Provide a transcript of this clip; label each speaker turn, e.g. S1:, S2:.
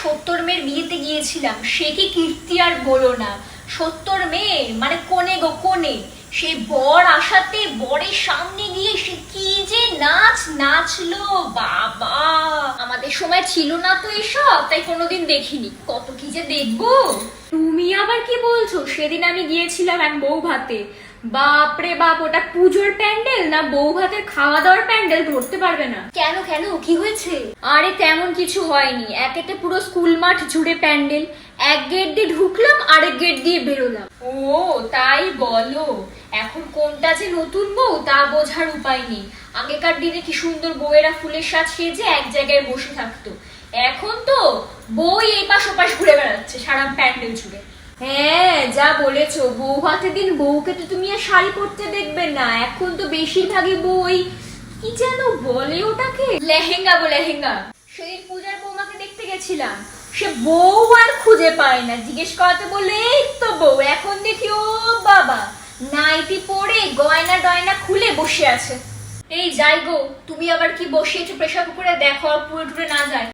S1: সত্তর মেয়ের বিয়েতে গিয়েছিলাম, সে কি কীর্তি আর বলো না। সত্তর মেয়ে মানে কোনে গো কোনে সেই বর আসাতে বরের সামনে গিয়ে সে কি যে নাচ নাচলো, বাবা। আমাদের সময় ছিল না তো এসব, তাই কোনোদিন দেখিনি। কত কি যে দেখব। তুমি আবার কি বলছো? সেদিন আমি গিয়েছিলাম এক বউ ভাতে বাপরে বাপ ওটা পুজোর প্যান্ডেল না বউ ভাতের খাওয়া দাওয়ার প্যান্ডেল? ধরতে পারবে না। কেন কেন? কি হয়েছে? আরে তেমন কিছু হয়নি। একেতে পুরো স্কুল মাঠ জুড়ে প্যান্ডেল। এক গেট দিয়ে ঢুকলাম আরেক গেট দিয়ে বেরোলাম। ও তাই বলো। এখন কোনটা যে নতুন বউ তা বোঝার উপায় নেই। আগেকার দিনে কি সুন্দর বউয়েরা ফুলের সাজ সেজে এক জায়গায় বসে থাকতো। এখন তো বই এই পাশ ওপাশ ঘুরে বেড়াচ্ছে সারা প্যান্ডেল জুড়ে। হ্যাঁ যা বলেছ, বউ ভাতের দিন বউকে তো তুমি আর শাড়ি পরতে দেখবে না। এখন তো বেশিরভাগই বউ ওই কি যেন বলে ওটাকে? লেহেঙ্গা গো, লেহেঙ্গা। সেদিন পূজার বৌমাকে দেখতে গেছিলাম। সে বউ আর খুঁজে পায় না। জিজ্ঞেস করাতে বলে এই তো বউ, এখন দেখি, ও বাবা। নাইটি পরে গয়না ডয়না খুলে বসে আছে। এই যাই গো, তুমি আবার কি বসে একটু প্রেশার কুকারে দেখো পুরো টুরে না যায়?